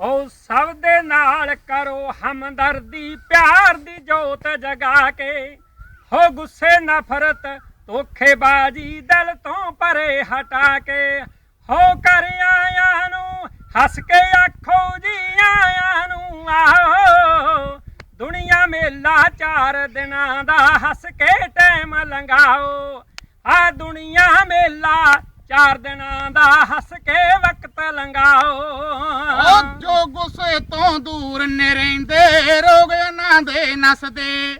ਓ ਸਭ ਦੇ ਨਾਲ ਕਰੋ ਹਮਦਰਦੀ, ਪਿਆਰ ਦੀ ਜੋਤ ਜਗਾ ਕੇ। ਹੋ ਗੁੱਸੇ ਨਫ਼ਰਤ, ਧੋਖੇਬਾਜ਼ੀ ਦਿਲ ਤੋਂ ਪਰੇ ਹਟਾ ਕੇ। ਹੋ ਕਰ ਆਇਆਂ ਨੂੰ, ਹੱਸ ਕੇ ਆਖੋ ਜੀ ਆਇਆਂ ਨੂੰ, ਆਹੋ। ਦੁਨੀਆ ਮੇਲਾ ਚਾਰ ਦਿਨਾਂ ਦਾ, ਹੱਸ ਕੇ ਟਾਈਮ ਲੰਘਾਓ। ਆ ਦੁਨੀਆ ਮੇਲਾ ਚਾਰ ਦਿਨਾਂ ਦਾ, ਹੱਸ ਕੇ ਵਕਤ ਉਹ ਜੋ ਗੁੱਸੇ ਤੋਂ ਦੂਰ ਨੇ ਰਹਿੰਦੇ, ਰੋਗ ਇਹਨਾਂ ਦੇ ਨਸਦੇ।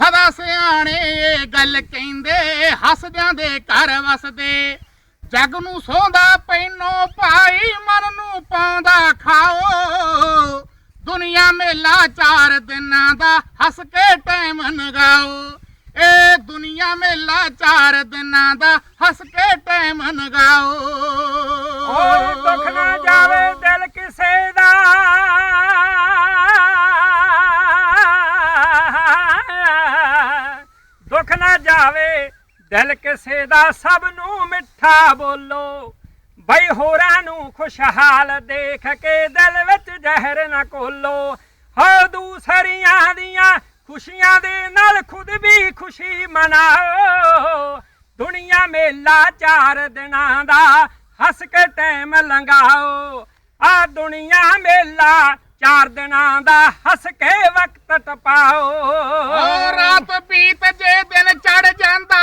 ਸਦਾ ਸਿਆਣੇ ਇਹ ਗੱਲ ਕਹਿੰਦੇ, ਹੱਸਦਿਆਂ ਦੇ ਘਰ ਵਸਦੇ। ਜਗ ਨੂੰ ਸੋਂਦਾ ਪੈਨੋ ਭਾਈ, ਮਨ ਨੂੰ ਪਾਉਂਦਾ ਖਾਓ। ਦੁਨੀਆ ਮੇਲਾ ਚਾਰ ਦਿਨਾਂ ਦਾ, ਹੱਸ ਕੇ ਟਾਈਮ ਨਗਾਓ ਇਹ ਦੁਨੀਆ ਮੇਲਾ ਚਾਰ ਦਿਨਾਂ ਦਾ, ਹੱਸ ਕੇ ਟਾਈਮ ਨਗਾਓ ਓਏ ਦੁੱਖ ਨਾ ਜਾਵੇ ਦਿਲ ਕਿਸੇ ਦਾ। ਦੁੱਖ ਨਾ ਜਾਵੇ ਦਿਲ ਕਿਸੇ ਦਾ, ਸਭ ਨੂੰ ਮਿੱਠਾ ਬੋਲੋ। ਬਈ ਹੋਰਾਂ ਨੂੰ ਖੁਸ਼ਹਾਲ ਦੇਖ ਕੇ ਦਿਲ ਵਿੱਚ ਜ਼ਹਿਰ ਨਾ ਕੋਲੋ ਹੋ ਦੂਸਰੀਆਂ ਦੀਆਂ ਖੁਸ਼ੀਆਂ ਦੇ ਨਾਲ ਖੁਦ ਵੀ ਖੁਸ਼ੀ ਮਨਾਓ। ਦੁਨੀਆ ਮੇਲਾ ਚਾਰ ਦਿਨਾਂ ਦਾ, ਹੱਸ ਕੇ ਟਾਈਮ ਲੰਘਾਓ। ਆ ਦੁਨੀਆ ਮੇਲਾ ਚਾਰ ਦਿਨਾਂ ਦਾ, ਹੱਸ ਕੇ ਵਕਤ ਟਪਾਓ। ਓ ਰਾਤ ਬੀਤ ਜੇ ਦਿਨ ਚੜ ਜਾਂਦਾ।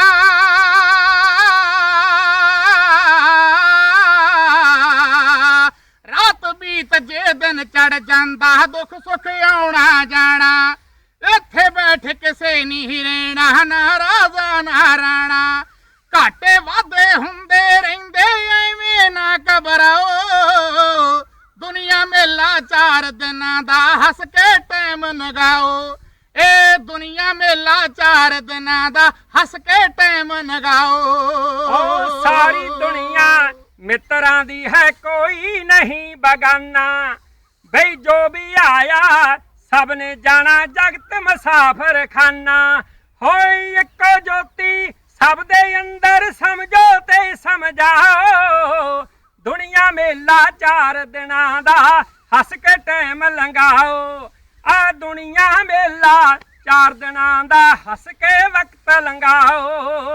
ਰਾਤ ਬੀਤ ਜੇ ਦਿਨ ਚੜ ਜਾਂਦਾ, ਦੁੱਖ ਸੁੱਖ ਆਉਣਾ ਜਾਣਾ। ਇੱਥੇ ਬੈਠ ਕਿਸੇ ਨਹੀਂ ਰਹਿਣਾ ਨਾਰਾਜ਼ਾ ਨਾ ਰਾਣਾ। ਘਾਟੇ ਵਾਧੇ ਹੁੰਦੇ ਰਹਿੰਦੇ, ਐਵੇਂ ਨਾ ਘਬਰਾਓ। ਦੁਨੀਆ ਮੇਲਾ ਚਾਰ ਦਿਨਾਂ ਦਾ, ਹੱਸ ਕੇ ਟਾਈਮ ਨਗਾਓ। ਇਹ ਦੁਨੀਆ ਮੇਲਾ ਚਾਰ ਦਿਨਾਂ ਦਾ, ਹੱਸ ਕੇ ਟਾਈਮ ਨਗਾਓ। ਸਾਰੀ ਦੁਨੀਆ ਮਿੱਤਰਾਂ ਦੀ ਹੈ ਕੋਈ ਨਹੀਂ ਬਗਾਨਾ। ਬਈ ਜੋ ਵੀ ਆਇਆ ਸਭ ਨੇ ਜਾਣਾ ਜਗਤ ਮੁਸਾਫਰ ਖਾਨਾ ਹੋਈ ਇੱਕੋ ਜੋਤੀ, ਸਭ ਦੇ ਅੰਦਰ ਸਮਝੋ ਤੇ ਸਮਝਾਓ। ਦੁਨੀਆ ਮੇਲਾ ਚਾਰ ਦਿਨਾਂ ਦਾ, ਹੱਸ ਕੇ ਟਾਈਮ ਲੰਘਾਓ। ਆ ਦੁਨੀਆ ਮੇਲਾ ਚਾਰ ਦਿਨਾਂ ਦਾ, ਹੱਸ ਕੇ ਵਕਤ ਲੰਘਾਓ।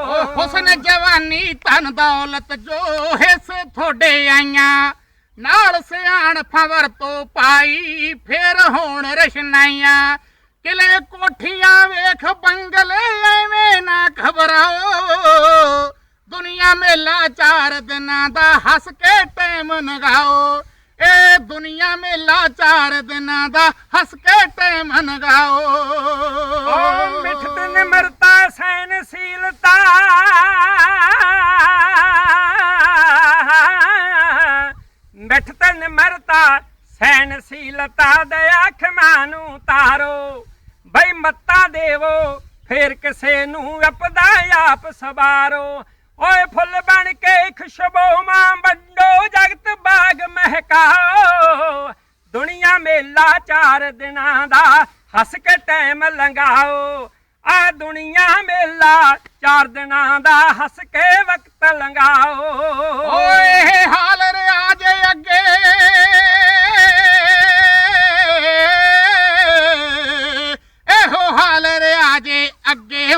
ਓ ਹੁਸਨ ਜਵਾਨੀ ਤਨ ਦੌਲਤ ਜੋ ਹਿੱਸ ਤੁਹਾਡੇ ਆਈਆਂ। ਨਾਲ ਸਿਆਣ ਫਵਰ ਤੋਂ ਪਾਈ, ਫੇਰ ਹੋਣ ਰਸ਼ਨਾਈਆਂ। ਕਿਲੇ ਕੋਠੀਆਂ ਵੇਖ ਬੰਗਲੇ ਐਵੇਂ ਨਾ ਘਬਰਾਓ। ਦੁਨੀਆ ਮੇਲਾ ਚਾਰ ਦਿਨਾਂ ਦਾ ਹੱਸ ਕੇ ਟਾਈਮ ਨਗਾਓ। ਏ ਦੁਨੀਆ ਮੇਲਾ ਚਾਰ ਦਿਨਾਂ ਦਾ ਹੱਸ ਕੇ ਟਾਈਮ ਨਗਾਓ। ਓ ਮਿੱਠਤ ਨਿਮਰਤਾ, ਸਹਿਨਸ਼ੀਲਤਾ ਮਿੱਠਤ ਨਿਮਰਤਾ ਸਹਿਨਸ਼ੀਲਤਾ ਦਇਆ ਖਿਮਾ ਨੂੰ ਤਾਰੋ। ਬਈ ਮੱਤਾ ਦੇਵੋ, ਫੇਰ ਕਿਸੇ ਨੂੰ ਅਪਦਾ ਆਪ ਸਵਾਰੋ। ਓਏ ਫੁੱਲ ਬਣ ਕੇ ਖੁਸ਼ਬੂ ਮਾਂ ਵੰਡੋ, ਜਗਤ ਬਾਗ ਮਹਿਕਾਓ। ਦੁਨੀਆ ਮੇਲਾ ਚਾਰ ਦਿਨਾਂ ਦਾ, ਹੱਸ ਕੇ ਟਾਈਮ ਲੰਘਾਓ। ਆ ਦੁਨੀਆ ਮੇਲਾ ਚਾਰ ਦਿਨਾਂ ਦਾ, ਹੱਸ ਕੇ ਵਕਤ ਲੰਘਾਓ। ਓਏ ਹਾਲ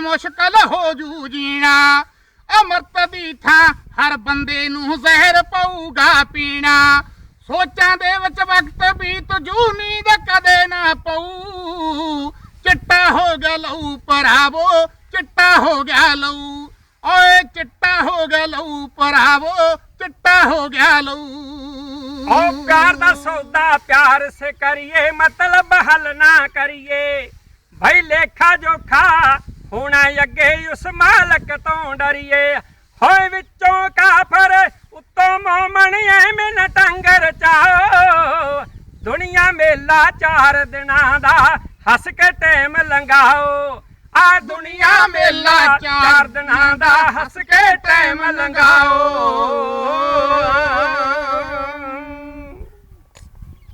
ਮੁਸ਼ਕਲ ਹੋ ਜੂ ਜੀਣਾ। ਅਮਰਤ ਦੀ ਥਾਂ ਹਰ ਬੰਦੇ ਨੂੰ ਜ਼ਹਿਰ ਪਊਗਾ ਪੀਣਾ। ਸੋਚਾਂ ਦੇ ਵਿੱਚ ਵਕਤ ਬੀਤ ਜੂ, ਨੀਂਦ ਕਦੇ ਨਾ ਪਊ। ਚਿੱਟਾ ਹੋ ਗਿਆ ਲਹੂ ਭਰਾਵੋ ਚਿੱਟਾ ਹੋ ਗਿਆ ਲਊ ਓਏ, ਚਿੱਟਾ ਹੋ ਗਿਆ ਲਹੂ ਭਰਾਵੋ ਚਿੱਟਾ ਹੋ ਗਿਆ ਲਹੂ। ਓ ਪਿਆਰ ਦਾ ਸੌਦਾ ਪਿਆਰ ਸੇ ਕਰੀਏ, ਮਤਲਬ ਹੱਲ ਨਾ ਕਰੀਏ। ਭਈ ਲੇਖਾ ਜੋਖਾ ਹੁਣ ਅੱਗੇ ਉਸ ਮਾਲਕ ਤੋਂ ਡਰੀਏ। ਹੋਏ ਵਿੱਚੋਂ ਕਾਫਰ, ਉੱਤੋਂ ਮੋਮਣ ਐਵੇਂ ਨ ਟੰਗਰ ਚਾਓ ਦੁਨੀਆ ਮੇਲਾ ਚਾਰ ਦਿਨਾਂ ਦਾ, ਹੱਸ ਕੇ ਟਾਈਮ ਲੰਘਾਓ। ਆ ਦੁਨੀਆ ਮੇਲਾ ਚਾਰ ਦਿਨਾਂ ਦਾ, ਹੱਸ ਕੇ ਟਾਈਮ ਲੰਘਾਓ।